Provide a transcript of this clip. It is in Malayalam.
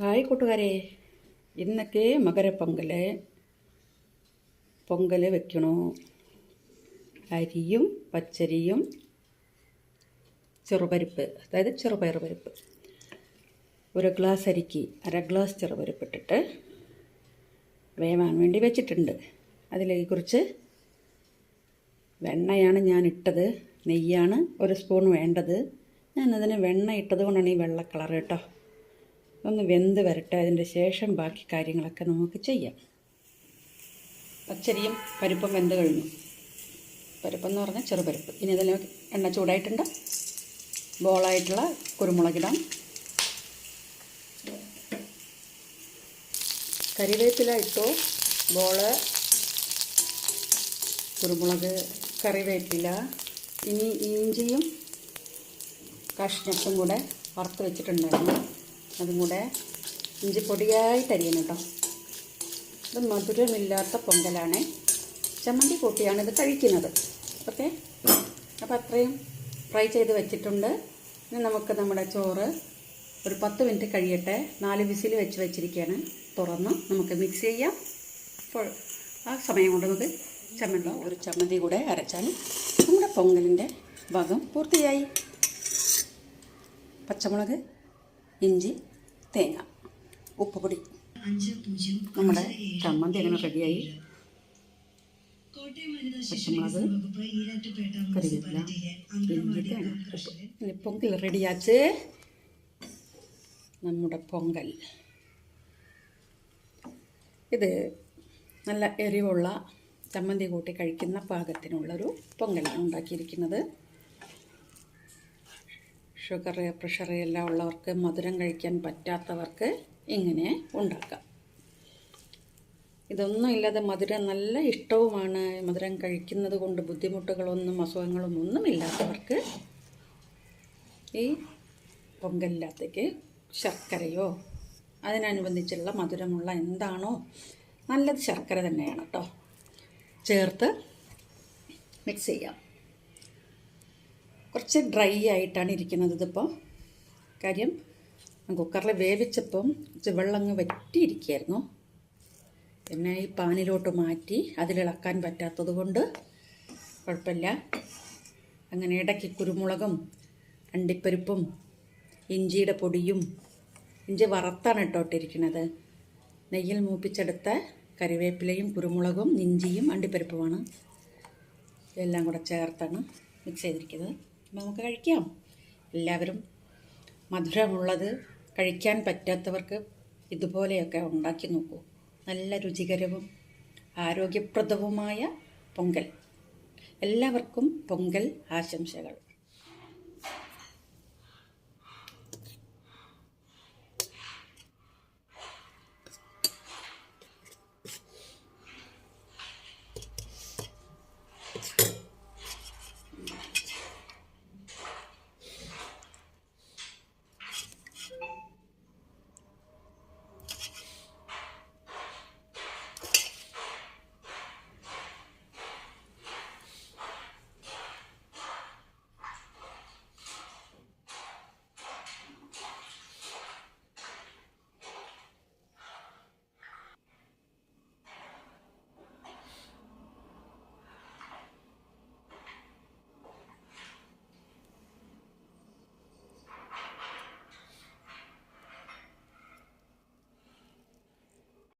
ഹായ് കൂട്ടുകാരെ. ഇന്നൊക്കെ മകരപ്പൊങ്കൽ പൊങ്കൽ വെക്കണു. അരിയും പച്ചരിയും ചെറുപരിപ്പ് അതായത് ചെറുപയർ പരിപ്പ്. ഒരു ഗ്ലാസ് അരിക്ക് അര ഗ്ലാസ് ചെറുപരിപ്പ് ഇട്ടിട്ട് വേവാൻ വേണ്ടി വെച്ചിട്ടുണ്ട്. അതിലേക്ക് കുറച്ച് വെണ്ണയാണ് ഞാൻ ഇട്ടത്. നെയ്യാണ് ഒരു സ്പൂൺ വേണ്ടത്. ഞാനതിന് വെണ്ണ ഇട്ടത് കൊണ്ടാണ് ഈ വെള്ള കളർ കേട്ടോ. ഒന്ന് വെന്ത് വരട്ടെ. അതിന്റെ ശേഷം ബാക്കി കാര്യങ്ങളൊക്കെ നമുക്ക് ചെയ്യാം. പച്ചരിയും പരിപ്പും വെന്ത് കഴിഞ്ഞു. പരിപ്പെന്ന് പറഞ്ഞാൽ ചെറുപരിപ്പ്. ഇനി ഇതിൽ എണ്ണ ചൂടായിട്ടുണ്ട്. ബോളായിട്ടുള്ള കുരുമുളകിടാം. കറിവേപ്പില ഇട്ടു. ബോൾ കുരുമുളക് കറിവേപ്പില ഇനി ഇഞ്ചിയും കഷ്ണത്തും കൂടെ വറുത്ത് വെച്ചിട്ടുണ്ടായിരുന്നു. അതും കൂടെ ഇഞ്ചി തരിയണം കേട്ടോ. ഇത് മധുരമില്ലാത്ത പൊങ്കലാണ്. ചമ്മന്തി കൂട്ടിയാണ് ഇത് കഴിക്കുന്നത്. ഓക്കെ? അപ്പോൾ അത്രയും ഫ്രൈ ചെയ്ത് വെച്ചിട്ടുണ്ട്. ഇനി നമുക്ക് നമ്മുടെ ചോറ് ഒരു പത്ത് മിനിറ്റ് കഴിയട്ടെ. നാല് വിസിൽ വെച്ച് വെച്ചിരിക്കുകയാണ്. തുറന്ന് നമുക്ക് മിക്സ് ചെയ്യാം. അപ്പോൾ ആ സമയം കൊണ്ട് നമുക്ക് ചമ്മന്തി ഒരു ചമ്മന്തി കൂടെ അരച്ചാൽ നമ്മുടെ പൊങ്കലിന്റെ ഭാഗം പൂർത്തിയായി. പച്ചമുളക് ഇഞ്ചി തേങ്ങ ഉപ്പുപൊടി നമ്മുടെ ചമ്മന്തി അങ്ങനെ റെഡിയായി പച്ചമുളക് കറിവേപ്പില ഇഞ്ചി തേങ്ങ പൊങ്കൽ റെഡിയാച്ച് നമ്മുടെ പൊങ്കൽ. ഇത് നല്ല എരിവുള്ള ചമ്മന്തി കൂട്ടി കഴിക്കുന്ന പാകത്തിനുള്ളൊരു പൊങ്കലാണ് ഉണ്ടാക്കിയിരിക്കുന്നത്. ഷുഗർ പ്രഷർ എല്ലാം ഉള്ളവർക്ക് മധുരം കഴിക്കാൻ പറ്റാത്തവർക്ക് ഇങ്ങനെ ഉണ്ടാക്കാം. ഇതൊന്നും ഇല്ലാതെ മധുരം നല്ല ഇഷ്ടവുമാണ്. മധുരം കഴിക്കുന്നത് കൊണ്ട് ബുദ്ധിമുട്ടുകളൊന്നും അസുഖങ്ങളും ഒന്നും ഇല്ലാത്തവർക്ക് ഈ പൊങ്കലിനകത്തേക്ക് ശർക്കരയോ അതിനനുബന്ധിച്ചുള്ള മധുരമുള്ള എന്താണോ നല്ലത് ശർക്കര തന്നെയാണ് കേട്ടോ ചേർത്ത് മിക്സ് ചെയ്യാം. കുറച്ച് ഡ്രൈ ആയിട്ടാണ് ഇരിക്കുന്നത് ഇതിപ്പോൾ കാര്യം കുക്കറിൽ വേവിച്ചപ്പം കുറച്ച് വെള്ളം അങ്ങ് വറ്റിയിരിക്കുകയായിരുന്നു. പിന്നെ ഈ പാനിലോട്ട് മാറ്റി അതിലിളക്കാൻ പറ്റാത്തത് കൊണ്ട് കുഴപ്പമില്ല. അങ്ങനെ ഇടയ്ക്ക് കുരുമുളകും അണ്ടിപ്പരിപ്പും ഇഞ്ചിയുടെ പൊടിയും ഇഞ്ചി വറുത്താണ് ഇട്ടോട്ടിരിക്കുന്നത് നെയ്യിൽ മൂപ്പിച്ചെടുത്ത കറിവേപ്പിലയും കുരുമുളകും ഇഞ്ചിയും അണ്ടിപ്പരിപ്പുമാണ്. എല്ലാം കൂടെ ചേർത്താണ് മിക്സ് ചെയ്തിരിക്കുന്നത്. നമുക്ക് കഴിക്കാം. എല്ലാവരും മധുരമുള്ളത് കഴിക്കാൻ പറ്റാത്തവർക്ക് ഇതുപോലെയൊക്കെ ഉണ്ടാക്കി നോക്കൂ. നല്ല രുചികരവും ആരോഗ്യപ്രദവുമായ പൊങ്കൽ. എല്ലാവർക്കും പൊങ്കൽ ആശംസകൾ.